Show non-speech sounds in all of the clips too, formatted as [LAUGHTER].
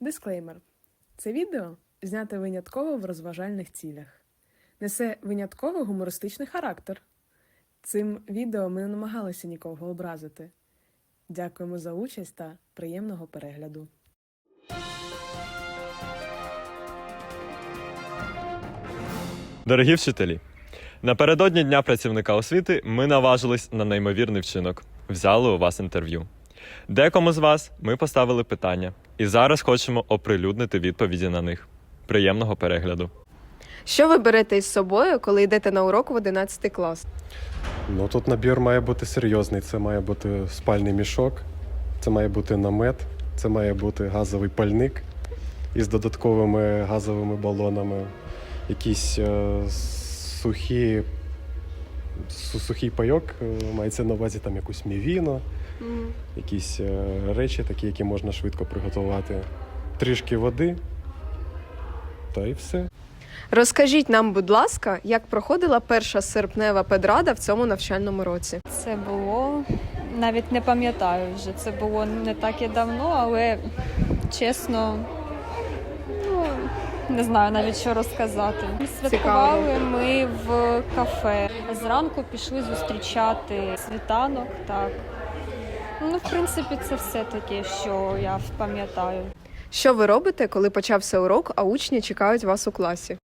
Дисклеймер: це відео знято винятково в розважальних цілях, несе винятково гумористичний характер. Цим відео ми не намагалися нікого образити. Дякуємо за участь та приємного перегляду. Дорогі вчителі, напередодні Дня працівника освіти ми наважились на неймовірний вчинок. Взяли у вас інтерв'ю. Декому з вас ми поставили питання, і зараз хочемо оприлюднити відповіді на них. Приємного перегляду. Що ви берете із собою, коли йдете на урок в 11 клас? Ну тут набір має бути серйозний. Це має бути спальний мішок, це має бути намет, це має бути газовий пальник із додатковими газовими балонами, якісь е, сухі, сухий пайок, е, мається на увазі там якусь мівіну, якісь е, речі, такі, які можна швидко приготувати. Трішки води, та й все. Розкажіть нам, будь ласка, як проходила перша серпнева педрада в цьому навчальному році? Це було навіть не пам'ятаю вже. Це було не так і давно, але чесно, ну не знаю навіть що розказати. Святкували ми в кафе. Зранку пішли зустрічати світанок. Так ну, в принципі, це все таке, що я пам'ятаю. Що ви робите, коли почався урок, а учні чекають вас у класі?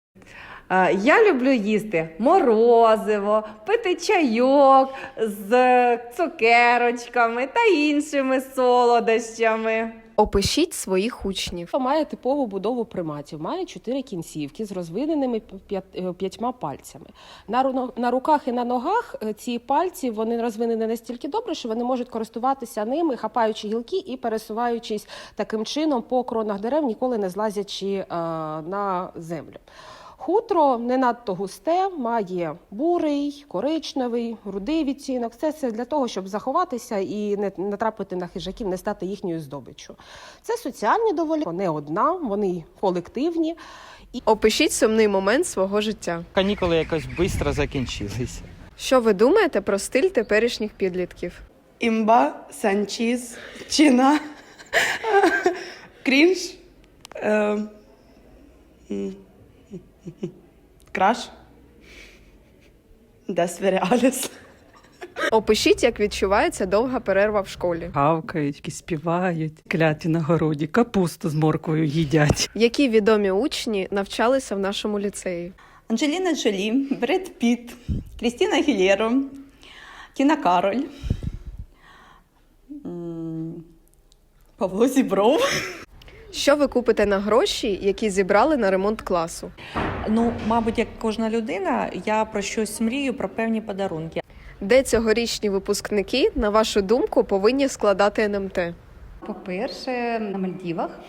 Е, Я люблю їсти морозиво, пити чайок з цукерочками та іншими солодощами. Опишіть своїх учнів. Має типову будову приматів, має чотири кінцівки з розвиненими е, п'ятьма пальцями. На, на руках і на ногах е, ці пальці вони розвинені настільки добре, що вони можуть користуватися ними, хапаючи гілки і пересуваючись таким чином по кронах дерев, ніколи не злазячи е, на землю. Хутро не надто густе, має бурий, коричневий, рудий відтінок. Це все для того, щоб заховатися і не натрапити на хижаків, не стати їхньою здобиччю. Це соціальні доволі не одна, вони колективні. Опишіть сумний момент свого життя. Канікули якось швидко закінчилися. Що ви думаєте про стиль теперішніх підлітків? Імба, Санчіз, Чина, [LAUGHS] Крінж, е, Краш, Дес Веріаліс. Опишіть, як відчувається довга перерва в школі. Гавкають, співають, кляті на городі, капусту з морквою їдять. Які відомі учні навчалися в нашому ліцеї? Анджеліна Джолі, Бред Піт, Крістіна Гілєро, Тіна Кароль, Павло Зібров. Що ви купите на гроші, які зібрали на ремонт класу? Ну, мабуть, як кожна людина, я про щось мрію, про певні подарунки. Де цьогорічні випускники, на вашу думку, повинні складати НМТ? По-перше, на Мальдівах.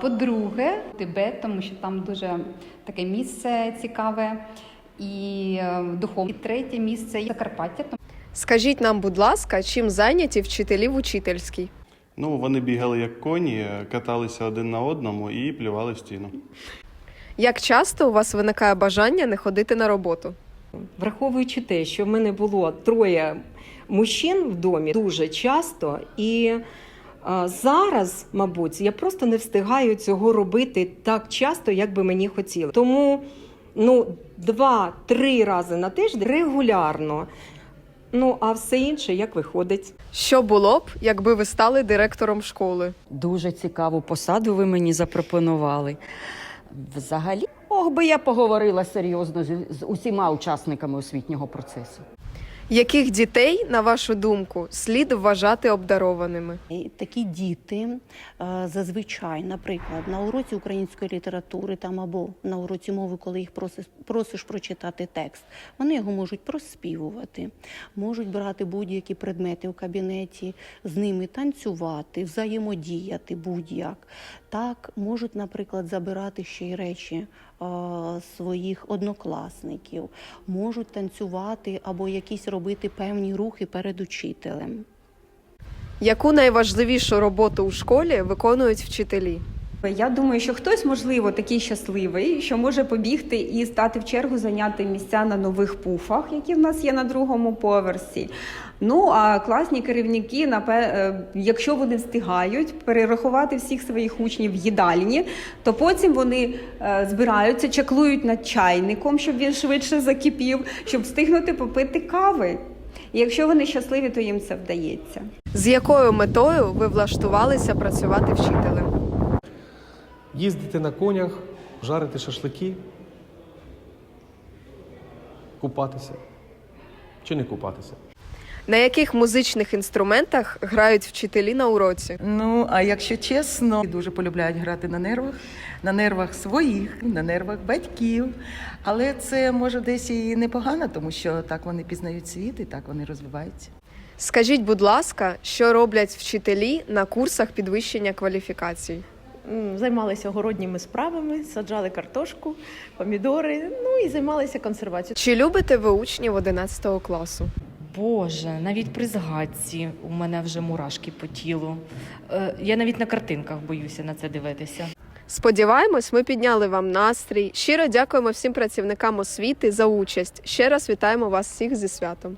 По-друге, Тибет, тому що там дуже таке місце цікаве і е, духовне. І третє місце Закарпаття. Скажіть нам, будь ласка, чим зайняті вчителі в учительській? Ну, вони бігали як коні, каталися один на одному і плювали в стіну. Як часто у вас виникає бажання не ходити на роботу? Враховуючи те, що в мене було троє мужчин в домі дуже часто, і а, зараз, мабуть, я просто не встигаю цього робити так часто, як би мені хотілося. Тому ну, два-три рази на тиждень регулярно. Ну, а все інше як виходить. Що було б, якби ви стали директором школи? Дуже цікаву посаду ви мені запропонували. Взагалі, ох би я поговорила серйозно з, з усіма учасниками освітнього процесу. Яких дітей, на вашу думку, слід вважати обдарованими? Такі діти е, зазвичай, наприклад, на уроці української літератури там або на уроці мови, коли їх просиш, просиш прочитати текст, вони його можуть проспівувати, можуть брати будь-які предмети у кабінеті, з ними танцювати, взаємодіяти будь-як. Так можуть, наприклад, забирати ще й речі своїх однокласників, можуть танцювати або якісь робити певні рухи перед учителем. Яку найважливішу роботу у школі виконують вчителі? Я думаю, що хтось, можливо, такий щасливий, що може побігти і стати в чергу зайняти місця на нових пуфах, які в нас є на другому поверсі. Ну а класні керівники, е, якщо вони встигають перерахувати всіх своїх учнів в їдальні, то потім вони е, збираються, чаклують над чайником, щоб він швидше закипів, щоб встигнути попити кави. І якщо вони щасливі, то їм це вдається. З якою метою ви влаштувалися працювати вчителем? Їздити на конях, жарити шашлики, купатися. Чи не купатися? На яких музичних інструментах грають вчителі на уроці? Ну, а якщо чесно, дуже полюбляють грати на нервах, на нервах своїх, на нервах батьків. Але це може десь і непогано, тому що так вони пізнають світ і так вони розвиваються. Скажіть, будь ласка, що роблять вчителі на курсах підвищення кваліфікацій? Займалися городніми справами, саджали картошку, помідори, ну і займалися консервацією. Чи любите ви учнів 11 класу? Боже, навіть при згадці у мене вже мурашки по тілу. Е, я навіть на картинках боюся на це дивитися. Сподіваємось, ми підняли вам настрій. Щиро дякуємо всім працівникам освіти за участь. Ще раз вітаємо вас всіх зі святом.